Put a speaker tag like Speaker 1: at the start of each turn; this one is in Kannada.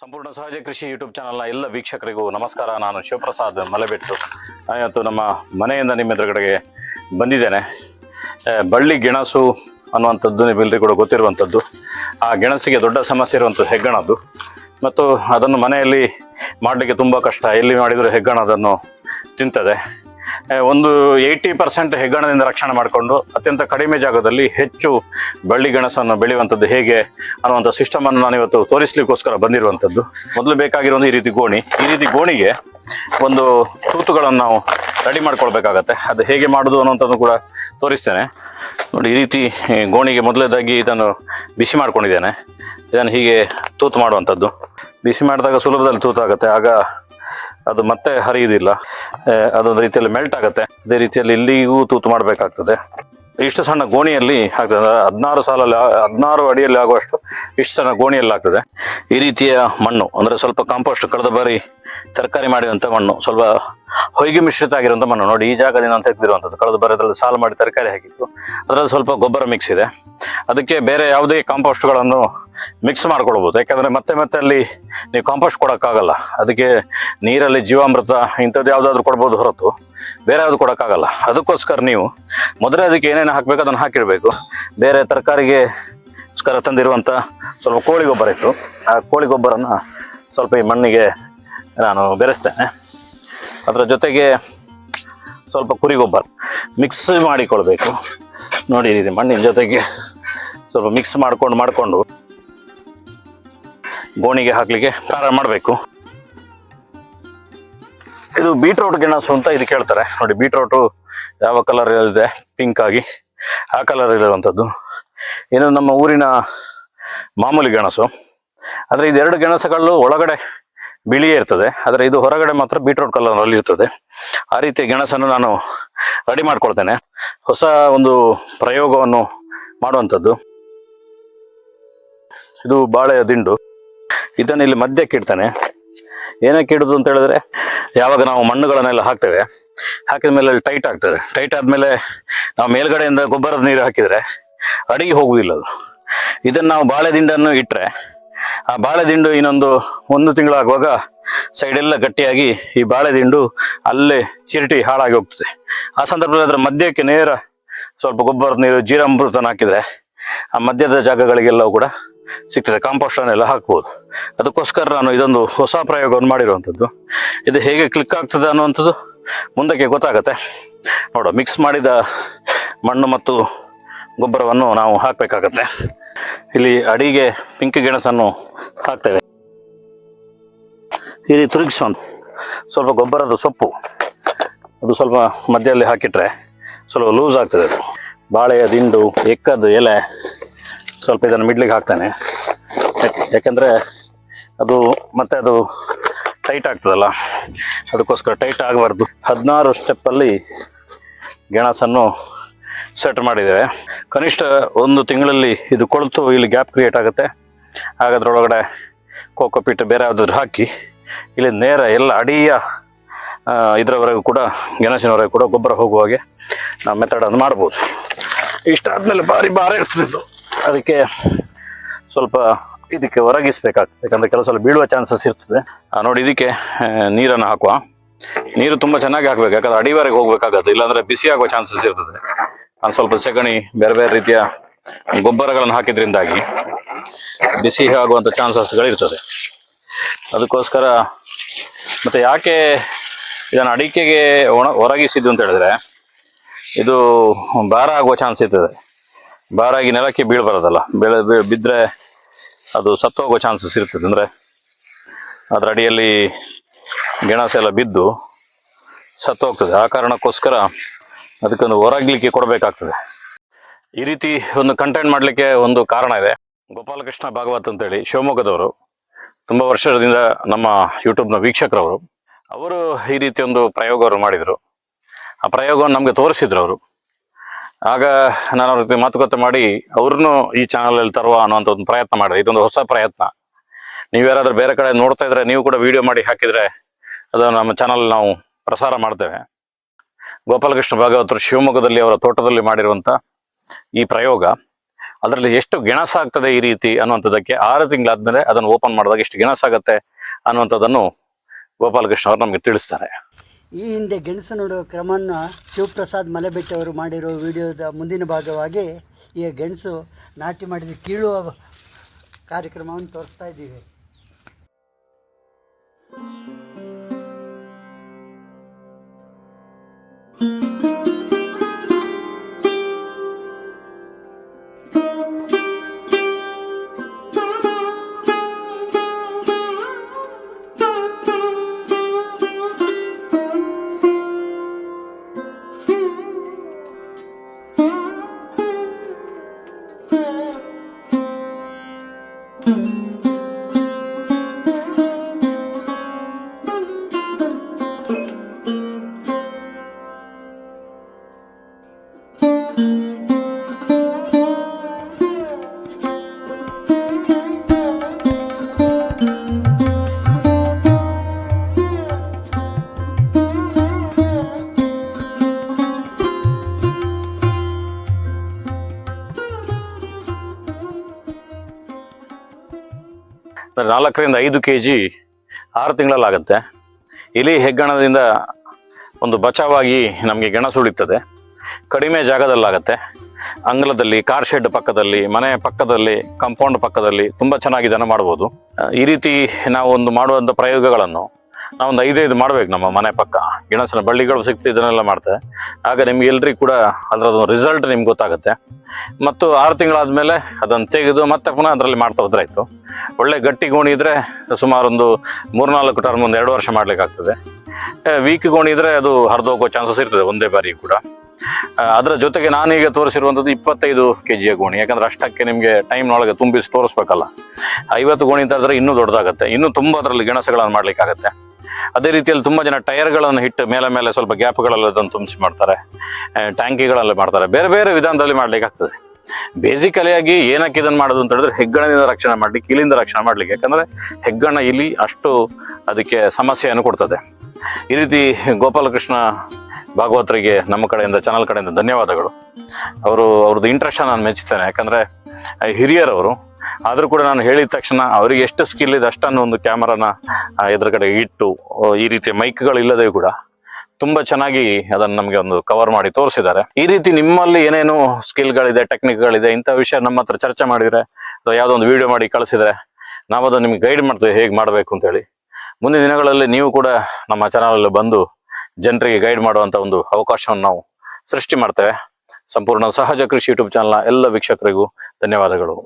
Speaker 1: ಸಂಪೂರ್ಣ ಸಹಜ ಕೃಷಿ ಯೂಟ್ಯೂಬ್ ಚಾನಲ್ನ ಎಲ್ಲ ವೀಕ್ಷಕರಿಗೂ ನಮಸ್ಕಾರ. ನಾನು ಶಿವಪ್ರಸಾದ್ ಮಲೆಬೆಟ್ಟು. ಇವತ್ತು ನಮ್ಮ ಮನೆಯಿಂದ ನಿಮ್ಮ ಎದುರುಗಡೆಗೆ ಬಂದಿದ್ದೇನೆ ಬಳ್ಳಿ ಗೆಣಸು ಅನ್ನುವಂಥದ್ದು ನಿಮ್ಮೆಲ್ಲರಿಗೂ ಕೂಡ ಗೊತ್ತಿರುವಂಥದ್ದು. ಆ ಗೆಣಸಿಗೆ ದೊಡ್ಡ ಸಮಸ್ಯೆ ಇರುವಂಥದ್ದು ಹೆಗ್ಗಣದ್ದು ಮತ್ತು ಅದನ್ನು ಮನೆಯಲ್ಲಿ ಮಾಡಲಿಕ್ಕೆ ತುಂಬ ಕಷ್ಟ. ಎಲ್ಲಿ ಮಾಡಿದರೂ ಹೆಗ್ಗಣ ಅದನ್ನು ತಿಂತದೆ. ಒಂದು ಏಯ್ಟಿ ಪರ್ಸೆಂಟ್ ಹೆಗ್ಗಣದಿಂದ ರಕ್ಷಣೆ ಮಾಡಿಕೊಂಡು ಅತ್ಯಂತ ಕಡಿಮೆ ಜಾಗದಲ್ಲಿ ಹೆಚ್ಚು ಬಳ್ಳಿ ಗೆಣಸನ್ನು ಬೆಳೆಯುವಂಥದ್ದು ಹೇಗೆ ಅನ್ನುವಂಥ ಸಿಸ್ಟಮನ್ನು ನಾನು ಇವತ್ತು ತೋರಿಸ್ಲಿಕ್ಕೋಸ್ಕರ ಬಂದಿರುವಂಥದ್ದು. ಮೊದಲು ಬೇಕಾಗಿರೋದು ಈ ರೀತಿ ಗೋಣಿ. ಈ ರೀತಿ ಗೋಣಿಗೆ ಒಂದು ತೂತುಗಳನ್ನು ನಾವು ರೆಡಿ ಮಾಡ್ಕೊಳ್ಬೇಕಾಗತ್ತೆ. ಅದು ಹೇಗೆ ಮಾಡೋದು ಅನ್ನುವಂಥದ್ದು ಕೂಡ ತೋರಿಸ್ತೇನೆ. ನೋಡಿ, ಈ ರೀತಿ ಗೋಣಿಗೆ ಮೊದಲೇದಾಗಿ ಇದನ್ನು ಬಿಸಿ ಮಾಡ್ಕೊಂಡಿದ್ದೇನೆ. ಇದನ್ನು ಹೀಗೆ ತೂತು ಮಾಡುವಂಥದ್ದು. ಬಿಸಿ ಮಾಡಿದಾಗ ಸುಲಭದಲ್ಲಿ ತೂತಾಗುತ್ತೆ. ಆಗ ಅದು ಮತ್ತೆ ಹರಿಯುವುದಿಲ್ಲ ಅದೊಂದು ರೀತಿಯಲ್ಲಿ ಮೆಲ್ಟ್ ಆಗುತ್ತೆ. ಅದೇ ರೀತಿಯಲ್ಲಿ ಇಲ್ಲಿಗೂ ತೂತು ಮಾಡಬೇಕಾಗ್ತದೆ. ಇಷ್ಟು ಸಣ್ಣ ಗೋಣಿಯಲ್ಲಿ ಆಗ್ತದೆ. ಹದಿನಾರು ಸಾಲಲ್ಲಿ ಹದಿನಾರು ಅಡಿಯಲ್ಲಿ ಆಗುವಷ್ಟು ಇಷ್ಟು ಸಣ್ಣ ಗೋಣಿಯಲ್ಲಿ ಆಗ್ತದೆ. ಈ ರೀತಿಯ ಮಣ್ಣು, ಅಂದರೆ ಸ್ವಲ್ಪ ಕಾಂಪೋಸ್ಟ್ ಕಳೆದ ಬಾರಿ ತರಕಾರಿ ಮಾಡಿದಂಥ ಮಣ್ಣು, ಸ್ವಲ್ಪ ಹೊಯ್ಗೆ ಮಿಶ್ರಿತ ಆಗಿರುವಂಥ ಮಣ್ಣು. ನೋಡಿ, ಈ ಜಾಗದಿಂದ ನಾನು ತೆಗೆದಿರುವಂಥದ್ದು. ಕಳೆದು ಬರೋದ್ರಲ್ಲಿ ಸಾಲು ಮಾಡಿ ತರಕಾರಿ ಹಾಕಿತ್ತು ಅದರಲ್ಲಿ ಸ್ವಲ್ಪ ಗೊಬ್ಬರ ಮಿಕ್ಸ್ ಇದೆ. ಅದಕ್ಕೆ ಬೇರೆ ಯಾವುದೇ ಕಾಂಪೋಸ್ಟ್ಗಳನ್ನು ಮಿಕ್ಸ್ ಮಾಡ್ಕೊಳ್ಬೋದು. ಯಾಕಂದರೆ ಮತ್ತೆ ಮತ್ತೆ ಅಲ್ಲಿ ನೀವು ಕಾಂಪೋಸ್ಟ್ ಕೊಡೋಕ್ಕಾಗಲ್ಲ. ಅದಕ್ಕೆ ನೀರಲ್ಲಿ ಜೀವಾಮೃತ ಇಂಥದ್ದು ಯಾವುದಾದ್ರೂ ಕೊಡ್ಬೋದು ಹೊರತು. ಬೇರೆ ಯಾವುದು ಕೊಡೋಕ್ಕಾಗಲ್ಲ. ಅದಕ್ಕೋಸ್ಕರ ನೀವು ಮೊದಲೇ ಅದಕ್ಕೆ ಏನೇನು ಹಾಕಬೇಕು ಅದನ್ನು ಹಾಕಿರಬೇಕು ಬೇರೆ ತರಕಾರಿಗೆ ಸ್ಕರ ತಂದಿರುವಂಥ ಸ್ವಲ್ಪ ಕೋಳಿ ಗೊಬ್ಬರ ಇತ್ತು. ಆ ಕೋಳಿ ಗೊಬ್ಬರನ ಸ್ವಲ್ಪ ಈ ಮಣ್ಣಿಗೆ ನಾನು ಬೆರೆಸ್ತೇನೆ. ಅದರ ಜೊತೆಗೆ ಸ್ವಲ್ಪ ಕುರಿ ಗೊಬ್ಬರ ಮಿಕ್ಸ್ ಮಾಡಿಕೊಳ್ಬೇಕು. ನೋಡಿ ಇದು ಮಣ್ಣಿನ ಜೊತೆಗೆ ಸ್ವಲ್ಪ ಮಿಕ್ಸ್ ಮಾಡ್ಕೊಂಡು, ಮಾಡಿಕೊಂಡು ಗೋಣಿಗೆ ಹಾಕಲಿಕ್ಕೆ ಪ್ರಾರಂಭ ಮಾಡಬೇಕು. ಇದು ಬೀಟ್ರೋಟ್ ಗೆಣಸು ಅಂತ ಇದು ಕೇಳ್ತಾರೆ. ನೋಡಿ ಬೀಟ್ರೋಟು ಯಾವ ಕಲರ್ ಇದೆ? ಪಿಂಕ್ ಆಗಿ. ಆ ಕಲರ್ ಇರುವಂಥದ್ದು. ಇನ್ನು ನಮ್ಮ ಊರಿನ ಮಾಮೂಲಿ ಗೆಣಸು. ಆದರೆ ಇದೆರಡು ಗೆಣಸುಗಳು ಒಳಗಡೆ ಬಿಳಿಯೇ ಇರ್ತದೆ. ಆದರೆ ಇದು ಹೊರಗಡೆ ಮಾತ್ರ ಬೀಟ್ರೂಟ್ ಕಲರ್ ಅಲ್ಲಿ ಇರ್ತದೆ. ಆ ರೀತಿಯ ಗೆಣಸನ್ನು ನಾನು ರೆಡಿ ಮಾಡ್ಕೊಳ್ತೇನೆ. ಹೊಸ ಒಂದು ಪ್ರಯೋಗವನ್ನು ಮಾಡುವಂಥದ್ದು. ಇದು ಬಾಳೆಯ ದಿಂಡು. ಇದನ್ನು ಇಲ್ಲಿ ಮಧ್ಯಕ್ಕೆ ಇಡ್ತಾನೆ. ಏನಕ್ಕೆ ಇಡುದು ಅಂತ ಹೇಳಿದ್ರೆ, ಯಾವಾಗ ನಾವು ಮಣ್ಣುಗಳನ್ನೆಲ್ಲ ಹಾಕ್ತೇವೆ, ಹಾಕಿದ ಮೇಲೆ ಅಲ್ಲಿ ಟೈಟ್ ಆಗ್ತದೆ. ಟೈಟ್ ಆದ್ಮೇಲೆ ನಾವು ಮೇಲ್ಗಡೆಯಿಂದ ಗೊಬ್ಬರದ ನೀರು ಹಾಕಿದ್ರೆ ಅಡಿಗೆ ಹೋಗುವುದಿಲ್ಲ ಅದು. ಇದನ್ನು ನಾವು ಬಾಳೆ ದಿಂಡನ್ನು ಇಟ್ಟರೆ ಆ ಬಾಳೆದಿಂಡು ಇನ್ನೊಂದು ಒಂದು ತಿಂಗಳಾಗುವಾಗ ಸೈಡ್ ಎಲ್ಲ ಗಟ್ಟಿಯಾಗಿ ಈ ಬಾಳೆದಿಂಡು ಅಲ್ಲೇ ಚಿರಟಿ ಹಾಳಾಗಿ ಹೋಗ್ತದೆ. ಆ ಸಂದರ್ಭದಲ್ಲಿ ಅದರ ಮಧ್ಯಕ್ಕೆ ನೇರ ಸ್ವಲ್ಪ ಗೊಬ್ಬರದ ನೀರು ಜೀರಾಮೃತನ ಹಾಕಿದರೆ ಆ ಮಧ್ಯದ ಜಾಗಗಳಿಗೆಲ್ಲವೂ ಕೂಡ ಸಿಗ್ತದೆ. ಕಾಂಪೋಸ್ಟ್ ಅನ್ನೆಲ್ಲ ಹಾಕ್ಬೋದು. ಅದಕ್ಕೋಸ್ಕರ ನಾನು ಇದೊಂದು ಹೊಸ ಪ್ರಯೋಗವನ್ನು ಮಾಡಿರುವಂಥದ್ದು. ಇದು ಹೇಗೆ ಕ್ಲಿಕ್ ಆಗ್ತದೆ ಅನ್ನುವಂಥದ್ದು ಮುಂದಕ್ಕೆ ಗೊತ್ತಾಗತ್ತೆ. ನೋಡುವ ಮಿಕ್ಸ್ ಮಾಡಿದ ಮಣ್ಣು ಮತ್ತು ಗೊಬ್ಬರವನ್ನು ನಾವು ಹಾಕಬೇಕಾಗತ್ತೆ. ಇಲ್ಲಿ ಅಡಿಗೆ ಪಿಂಕ್ ಗೆಣಸನ್ನು ಹಾಕ್ತೇವೆ. ಇಲ್ಲಿ ರೀತಿ ತುರುಗಿಸುವಂತ ಸ್ವಲ್ಪ ಗೊಬ್ಬರದ ಸೊಪ್ಪು. ಅದು ಸ್ವಲ್ಪ ಮಧ್ಯದಲ್ಲಿ ಹಾಕಿಟ್ರೆ ಸ್ವಲ್ಪ ಲೂಸ್ ಆಗ್ತದೆ ಅದು. ಬಾಳೆಯ ದಿಂಡು, ಎಕ್ಕದ್ದು ಎಲೆ ಸ್ವಲ್ಪ ಇದನ್ನು ಮಿಡ್ಲಿಗೆ ಹಾಕ್ತಾನೆ. ಯಾಕೆಂದರೆ ಯಾಕಂದ್ರೆ ಅದು ಮತ್ತೆ ಅದು ಟೈಟ್ ಆಗ್ತದಲ್ಲ, ಅದಕ್ಕೋಸ್ಕರ ಟೈಟ್ ಆಗಬಾರ್ದು. ಹದಿನಾರು ಸ್ಟೆಪ್ಪಲ್ಲಿ ಗೆಣಸನ್ನು ಸೆಟ್ ಮಾಡಿದ್ದೇವೆ. ಕನಿಷ್ಠ ಒಂದು ತಿಂಗಳಲ್ಲಿ ಇದು ಕೊಳತು ಇಲ್ಲಿ ಗ್ಯಾಪ್ ಕ್ರಿಯೇಟ್ ಆಗುತ್ತೆ. ಹಾಗಾದ್ರೊಳಗಡೆ ಕೋಕೋ ಪಿಟ್ ಬೇರೆ ಯಾವುದಾದ್ರು ಹಾಕಿ, ಇಲ್ಲಿ ನೇರ ಎಲ್ಲ ಅಡಿಯ ಇದರವರೆಗೂ ಕೂಡ, ಗೆಣಸಿನವರೆಗೂ ಕೂಡ ಗೊಬ್ಬರ ಹೋಗುವ ಹಾಗೆ ನಾವು ಮೆಥಡನ್ನು ಮಾಡ್ಬೋದು. ಇಷ್ಟಾದಮೇಲೆ ಭಾರಿ ಭಾರ ಇರ್ತದೆ ಅದಕ್ಕೆ ಸ್ವಲ್ಪ ಇದಕ್ಕೆ ಒರಗಿಸ್ಬೇಕಾಗ್ತದೆ. ಯಾಕಂದರೆ ಕೆಲವು ಸಲ ಬೀಳುವ ಚಾನ್ಸಸ್ ಇರ್ತದೆ. ನೋಡಿ ಇದಕ್ಕೆ ನೀರನ್ನು ಹಾಕುವ. ನೀರು ತುಂಬ ಚೆನ್ನಾಗಿ ಹಾಕ್ಬೇಕು. ಯಾಕಂದ್ರೆ ಅಡಿವರೆಗೆ ಹೋಗ್ಬೇಕಾಗತ್ತೆ ಇಲ್ಲಾಂದ್ರೆ ಬಿಸಿ ಆಗುವ ಚಾನ್ಸಸ್ ಇರ್ತದೆ. ನಾನು ಸ್ವಲ್ಪ ಸೆಗಣಿ ಬೇರೆ ಬೇರೆ ರೀತಿಯ ಗೊಬ್ಬರಗಳನ್ನು ಹಾಕಿದ್ರಿಂದಾಗಿ ಬಿಸಿ ಆಗುವಂಥ ಚಾನ್ಸಸ್ಗಳಿರ್ತದೆ ಅದಕ್ಕೋಸ್ಕರ ಮತ್ತೆ ಯಾಕೆ ಇದನ್ನು ಅಡಿಕೆಗೆ ಒಣ ಒರಗಿಸಿದ್ದು ಅಂತ ಹೇಳಿದ್ರೆ ಇದು ಭಾರ ಆಗುವ ಚಾನ್ಸ್ ಇರ್ತದೆ. ಭಾರ ಆಗಿ ನೆಲಕ್ಕೆ ಬೀಳ್ಬಾರದಲ್ಲ, ಬೆಳೆ ಬಿದ್ದರೆ ಅದು ಸತ್ತು ಹೋಗೋ ಚಾನ್ಸಸ್ ಇರ್ತದೆ. ಅಂದರೆ ಅದರ ಅಡಿಯಲ್ಲಿ ಗೆಣಸೆಲ್ಲ ಬಿದ್ದು ಸತ್ತು ಹೋಗ್ತದೆ. ಆ ಕಾರಣಕ್ಕೋಸ್ಕರ ಅದಕ್ಕೊಂದು ಹೊರಗ್ಲಿಕ್ಕೆ ಕೊಡಬೇಕಾಗ್ತದೆ. ಈ ರೀತಿ ಒಂದು ಕಂಟೆಂಟ್ ಮಾಡಲಿಕ್ಕೆ ಒಂದು ಕಾರಣ ಇದೆ. ಗೋಪಾಲಕೃಷ್ಣ ಭಾಗವತ್ ಅಂತೇಳಿ ಶಿವಮೊಗ್ಗದವರು, ತುಂಬ ವರ್ಷದಿಂದ ನಮ್ಮ ಯೂಟ್ಯೂಬ್ನ ವೀಕ್ಷಕರವರು, ಅವರು ಈ ರೀತಿ ಒಂದು ಪ್ರಯೋಗವನ್ನು ಮಾಡಿದರು. ಆ ಪ್ರಯೋಗವನ್ನು ನಮಗೆ ತೋರಿಸಿದ್ರು ಅವರು. ಆಗ ನಾನು ಅವ್ರ ಜೊತೆ ಮಾತುಕತೆ ಮಾಡಿ, ಅವ್ರನ್ನೂ ಈ ಚಾನಲಲ್ಲಿ ತರುವ ಅನ್ನೋಂಥ ಒಂದು ಪ್ರಯತ್ನ ಮಾಡಿದೆ. ಇದೊಂದು ಹೊಸ ಪ್ರಯತ್ನ. ನೀವು ಯಾರಾದರೂ ಬೇರೆ ಕಡೆ ನೋಡ್ತಾ ಇದ್ರೆ ನೀವು ಕೂಡ ವಿಡಿಯೋ ಮಾಡಿ ಹಾಕಿದರೆ ಅದನ್ನು ನಮ್ಮ ಚಾನಲ್ ನಾವು ಪ್ರಸಾರ ಮಾಡ್ತೇವೆ. ಗೋಪಾಲಕೃಷ್ಣ ಭಾಗವತರು ಶಿವಮೊಗ್ಗದಲ್ಲಿ ಅವರ ತೋಟದಲ್ಲಿ ಮಾಡಿರುವಂಥ ಈ ಪ್ರಯೋಗ, ಅದರಲ್ಲಿ ಎಷ್ಟು ಗೆಣಸಾಗ್ತದೆ ಈ ರೀತಿ ಅನ್ನುವಂಥದ್ದಕ್ಕೆ ಆರು ತಿಂಗಳಾದ್ಮೇಲೆ ಅದನ್ನು ಓಪನ್ ಮಾಡಿದಾಗ ಎಷ್ಟು ಗೆಣಸಾಗತ್ತೆ ಅನ್ನುವಂಥದ್ದನ್ನು ಗೋಪಾಲಕೃಷ್ಣ ಅವರು ನಮಗೆ ತಿಳಿಸ್ತಾರೆ.
Speaker 2: ಈ ಹಿಂದೆ ಗೆಣಸು ನೋಡುವ ಕ್ರಮವನ್ನು ಶಿವಪ್ರಸಾದ್ ಮಲೆಬೆಟ್ಟಿ ಅವರು ಮಾಡಿರೋ ವಿಡಿಯೋದ ಮುಂದಿನ ಭಾಗವಾಗಿ ಈ ಗೆಣಸು ನಾಟಿ ಮಾಡಿದ ಕೀಳುವ ಕಾರ್ಯಕ್ರಮವನ್ನು ತೋರಿಸ್ತಾ ಇದ್ದೀವಿ. Thank you.
Speaker 1: ನಾಲ್ಕರಿಂದ ಐದು ಕೆ ಜಿ ಆರು ತಿಂಗಳಲ್ಲಾಗುತ್ತೆ. ಇಲಿ ಹೆಗ್ಗಣದಿಂದ ಒಂದು ಬಚಾವಾಗಿ ನಮಗೆ ಗೆಣಸು ಕಡಿಮೆ ಜಾಗದಲ್ಲಾಗತ್ತೆ. ಅಂಗಲದಲ್ಲಿ ಕಾರ್ ಶೆಡ್ ಪಕ್ಕದಲ್ಲಿ, ಮನೆ ಪಕ್ಕದಲ್ಲಿ ಕಾಂಪೌಂಡ್ ಪಕ್ಕದಲ್ಲಿ ತುಂಬ ಚೆನ್ನಾಗಿ ಇದನ್ನು ಮಾಡ್ಬೋದು. ಈ ರೀತಿ ನಾವು ಒಂದು ಮಾಡುವಂಥ ಪ್ರಯೋಗಗಳನ್ನು ನಾವೊಂದು ಐದೈದು ಮಾಡ್ಬೇಕು ನಮ್ಮ ಮನೆ ಪಕ್ಕ. ಗೆಣಸಿನ ಬಳ್ಳಿಗಳು ಸಿಗ್ತದೆ, ಇದನ್ನೆಲ್ಲ ಮಾಡ್ತೇವೆ. ಆಗ ನಿಮ್ಗೆ ಎಲ್ರಿಗೂ ಕೂಡ ಅದರದೊಂದು ರಿಸಲ್ಟ್ ನಿಮ್ಗೆ ಗೊತ್ತಾಗುತ್ತೆ. ಮತ್ತು ಆರು ತಿಂಗಳಾದ್ಮೇಲೆ ಅದನ್ನು ತೆಗೆದು ಮತ್ತೆ ಪುನಃ ಅದರಲ್ಲಿ ಮಾಡ್ತಾ ಹೋದ್ರೆ ಆಯ್ತು. ಒಳ್ಳೆ ಗಟ್ಟಿ ಗೋಣಿ ಇದ್ರೆ ಸುಮಾರು ಒಂದು ಮೂರ್ನಾಲ್ಕು ಟರ್ಮ್, ಒಂದು ಎರಡು ವರ್ಷ ಮಾಡ್ಲಿಕ್ಕೆ ಆಗ್ತದೆ ವೀಕ್ ಗೋಣಿ ಇದ್ರೆ ಅದು ಹರಿದೋಗೋ ಚಾನ್ಸಸ್ ಇರ್ತದೆ ಒಂದೇ ಬಾರಿ ಕೂಡ. ಅದರ ಜೊತೆಗೆ ನಾನೀಗ ತೋರಿಸಿರುವಂಥದ್ದು ಇಪ್ಪತ್ತೈದು ಕೆ ಜಿಯ ಗೋಣಿ. ಯಾಕಂದ್ರೆ ಅಷ್ಟಕ್ಕೆ ನಿಮಗೆ ಟೈಮ್ನೊಳಗೆ ತುಂಬಿಸಿ ತೋರಿಸ್ಬೇಕಲ್ಲ. ಐವತ್ತು ಗೋಣಿ ಅಂತ ಇನ್ನೂ ದೊಡ್ಡದಾಗತ್ತೆ. ಇನ್ನೂ ತುಂಬ ಅದರಲ್ಲಿ ಗೆಣಸುಗಳನ್ನು ಮಾಡ್ಲಿಕ್ಕಾಗತ್ತೆ. ಅದೇ ರೀತಿಯಲ್ಲಿ ತುಂಬ ಜನ ಟೈರ್ಗಳನ್ನು ಹಿಟ್ಟು ಮೇಲೆ ಮೇಲೆ ಸ್ವಲ್ಪ ಗ್ಯಾಪ್ಗಳಲ್ಲಿ ಅದನ್ನು ತುಂಬಿಸಿ ಮಾಡ್ತಾರೆ. ಟ್ಯಾಂಕಿಗಳಲ್ಲಿ ಮಾಡ್ತಾರೆ. ಬೇರೆ ಬೇರೆ ವಿಧಾನದಲ್ಲಿ ಮಾಡ್ಲಿಕ್ಕೆ ಆಗ್ತದೆ. ಬೇಸಿಕಲಿ ಆಗಿ ಏನಕ್ಕೆ ಇದನ್ನು ಮಾಡೋದು ಅಂತ ಹೇಳಿದ್ರೆ ಹೆಗ್ಗಣದಿಂದ ರಕ್ಷಣೆ ಮಾಡ್ಲಿಕ್ಕೆ ಇಲಿಂದ ರಕ್ಷಣೆ ಮಾಡ್ಲಿಕ್ಕೆ. ಯಾಕಂದ್ರೆ ಹೆಗ್ಗಣ ಇಲಿ ಅಷ್ಟು ಅದಕ್ಕೆ ಸಮಸ್ಯೆಯನ್ನು ಕೊಡ್ತದೆ. ಈ ರೀತಿ ಗೋಪಾಲಕೃಷ್ಣ ಭಾಗವತರಿಗೆ ನಮ್ಮ ಕಡೆಯಿಂದ ಚಾನಲ್ ಕಡೆಯಿಂದ ಧನ್ಯವಾದಗಳು. ಅವರು ಅವ್ರದ್ದು ಇಂಟ್ರೆಸ್ಟ್ ನಾನು ಮೆಚ್ಚುತ್ತೇನೆ ಯಾಕಂದ್ರೆ ಹಿರಿಯರವರು ಆದ್ರೂ ಕೂಡ ನಾನು ಹೇಳಿದ ತಕ್ಷಣ ಅವ್ರಿಗೆ ಎಷ್ಟು ಸ್ಕಿಲ್ ಇದೆ ಅಷ್ಟನ್ನು ಒಂದು ಕ್ಯಾಮರಾನ ಎದುರುಗಡೆ ಇಟ್ಟು ಈ ರೀತಿಯ ಮೈಕ್ಗಳು ಇಲ್ಲದೆ ಕೂಡ ತುಂಬಾ ಚೆನ್ನಾಗಿ ಅದನ್ನ ನಮಗೆ ಒಂದು ಕವರ್ ಮಾಡಿ ತೋರಿಸಿದ್ದಾರೆ. ಈ ರೀತಿ ನಿಮ್ಮಲ್ಲಿ ಏನೇನು ಸ್ಕಿಲ್ಗಳಿದೆ ಟೆಕ್ನಿಕ್ಗಳಿದೆ ಇಂಥ ವಿಷಯ ನಮ್ಮ ಹತ್ರ ಚರ್ಚೆ ಮಾಡಿದ್ರೆ ಅಥವಾ ಯಾವುದೋ ಒಂದು ವಿಡಿಯೋ ಮಾಡಿ ಕಳಿಸಿದರೆ ನಾವು ಅದನ್ನು ನಿಮ್ಗೆ ಗೈಡ್ ಮಾಡ್ತೇವೆ, ಹೇಗೆ ಮಾಡಬೇಕು ಅಂತ ಹೇಳಿ. ಮುಂದಿನ ದಿನಗಳಲ್ಲಿ ನೀವು ಕೂಡ ನಮ್ಮ ಚಾನಲಲ್ಲಿ ಬಂದು ಜನರಿಗೆ ಗೈಡ್ ಮಾಡುವಂತ ಒಂದು ಅವಕಾಶವನ್ನು ನಾವು ಸೃಷ್ಟಿ ಮಾಡ್ತೇವೆ. ಸಂಪೂರ್ಣ ಸಹಜ ಕೃಷಿ ಯೂಟ್ಯೂಬ್ ಚಾನಲ್ ಎಲ್ಲ ವೀಕ್ಷಕರಿಗೂ ಧನ್ಯವಾದಗಳು.